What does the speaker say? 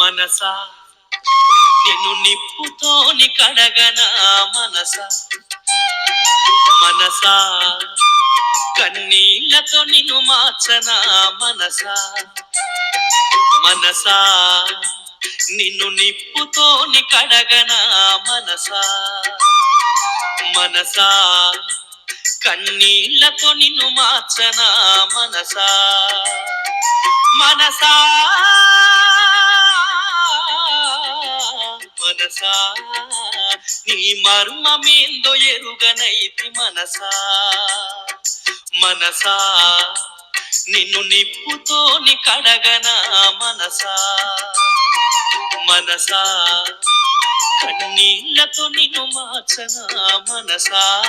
మనసా? నిన్ను నిప్పుతోని కడగనా మనసా? మనసా? కన్నీళ్ళతో నిన్ను మార్చనా మనసా? మనసా? నిన్ను నిప్పుతోని కడగనా మనసా? మనసా? కన్నీళ్ళతో నిన్ను మార్చనా మనసా? మనసా? మనసా? నీ మర్మమేందో ఎరుగనైతి మనసా? మనసా? నిన్ను నిప్పుతోని కడగనా మనసా? మనసా? కన్నీళ్ళతో నిన్ను మార్చనా మనసా?